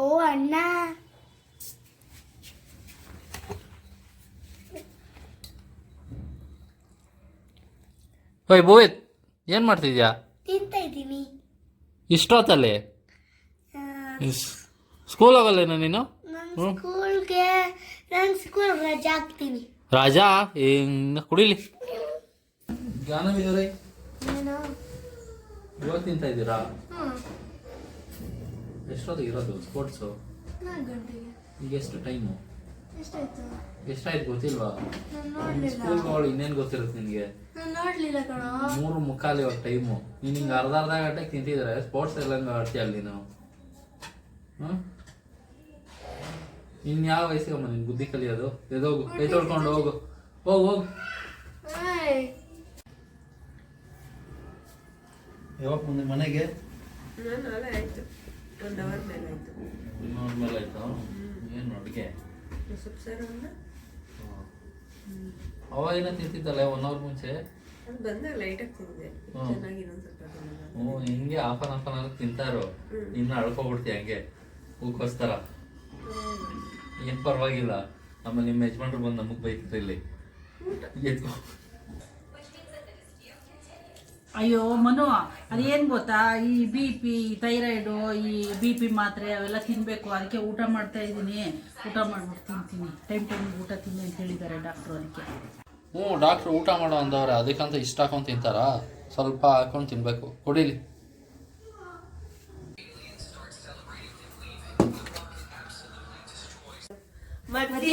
ಓ ಅಣ್ಣ. ಓಯ್ ಭೂವಿತ್ ಏನು ಮಾಡ್ತಿದ್ಯಾ? ತಿಂತಾ ಇದ್ದೀನಿ. ಇಷ್ಟೊತ್ತಲ್ಲಿ? ಸ್ಕೂಲ್ ಹೋಗಲ್ಲೇನೋ ನೀನು? ನಾನು. ಸ್ಕೂಲ್ಗೆ ನಾನು ಸ್ಕೂಲ್ ರಜಾ ಹಾಕ್ತೀನಿ. ರಾಜಾ? ಹಿಂಗ ಕುಡಿಲಿ. ಏನು ಇವಾಗ ತಿಂತಾ ಇದ್ದೀರಾ? ಹ್ಞೂ ಎಷ್ಟೊತ್ತಿಗೆ ಇರೋದು ಸ್ಪೋರ್ಟ್ಸು ನಾಲ್ಕು ಗಂಟೆಗೆ. ಈಗ ಎಷ್ಟು ಟೈಮು ಎಷ್ಟಾಯ್ತು? ಎಷ್ಟಾಯ್ತು ಗೊತ್ತಿಲ್ವಾ? ನಾನು ನೋಡಲಿಲ್ಲ. ಇನ್ನೇನು ಗೊತ್ತಿರುತ್ತೆ ನಿನಗೆ? ನಾನು ನೋಡಲಿಲ್ಲ ಕಣೋ. ಮೂರು ಮುಕ್ಕಾಲು ಇವಾಗ ಟೈಮು ನೀನು ಹಿಂಗೆ ಅರ್ಧ ಅರ್ಧ ಗಂಟೆಗೆ ತಿಂತಿದ್ರೆ ಸ್ಪೋರ್ಟ್ಸ್ ಎಲ್ಲ ಹಂಗೆ ಆಡ್ತೀಯ ಅಲ್ಲಿ ನಾವು ಹ್ಞೂ ಇನ್ನು ಯಾವ ವಯಸ್ಸಿಗಮ್ಮ? ನಿನ್ ಬುದ್ಧಿ ಕಲಿಯೋದು? ಎದೋಗು ಕೈ ತೊಳ್ಕೊಂಡು ಹೋಗು. ಹೋಗು ಹೋಗು. ಯಾವಾಗ ಮುಂದೆ ಮನೆಗೆ? ನಾನು ಆಯ್ತು. ಒಂದು ಅವರ್ ಮೇಲೆ ಆಯ್ತು. ಇನ್ನೊಂದು ಮೇಲೆ ಆಯ್ತು? ಏನು ಅಡುಗೆ? ಸೊಪ್ಪು ಸಾರನ್ನ ಅವಾಗ ಏನೋ ತಿಂತಿದ್ದಲ್ಲ ಒನ್ ಅವರ್ ಮುಂಚೆ? ಅದು ಬಂದಾಗ ಲೈಟಾಗಿ ತಿಂದೆ. ಚೆನ್ನಾಗಿ ಇನ್ನೊಂದು ಸ್ವಲ್ಪ ತಿನ್ನೋಣ. ಹ್ಞೂ ಹಿಂಗೆ ಹಾಫ್ ಅನ್ ಅಂತ ಅವರ್ ತಿಂತಾರೋ? ಇನ್ನು ಅಳ್ಕೊಬಿಡ್ತೀಯ ಹಂಗೆ ಹೂಕೋಸ್ಕರ ಏನು ಪರವಾಗಿಲ್ಲ. ಆಮೇಲೆ ನಿಮ್ಮ ಯಜಮಾನ್ರು ಬಂದು ನಮಗೆ ಬೈತಾರೆ ಇಲ್ಲಿ. ಎತ್ಕೊ ಅಯ್ಯೋ ಮನು ಅದೇನು ಗೊತ್ತಾ? ಈ ಬಿ ಪಿ ಥೈರಾಯ್ಡು ಈ ಬಿ ಪಿ ಮಾತ್ರೆ ಅವೆಲ್ಲ ತಿನ್ನಬೇಕು ಅದಕ್ಕೆ ಊಟ ಮಾಡ್ತಾ ಇದ್ದೀನಿ. ಊಟ ಮಾಡ್ಬಿಟ್ಟು ತಿಂತೀನಿ. ಟೈಮ್ ಟೈಮ್ ಊಟ ತಿನ್ನಿ ಅಂತ ಹೇಳಿದ್ದಾರೆ ಡಾಕ್ಟ್ರು ಅದಕ್ಕೆ. ಹ್ಞೂ ಡಾಕ್ಟ್ರು ಊಟ ಮಾಡೋ ಅಂದವ್ರೆ. ಅದಕ್ಕಂತ ಇಷ್ಟ ಹಾಕೊಂಡು ತಿಂತಾರಾ? ಸ್ವಲ್ಪ ಹಾಕೊಂಡು ತಿನ್ಬೇಕು. ಕುಡೀಲಿ. ಮತ್ತೆ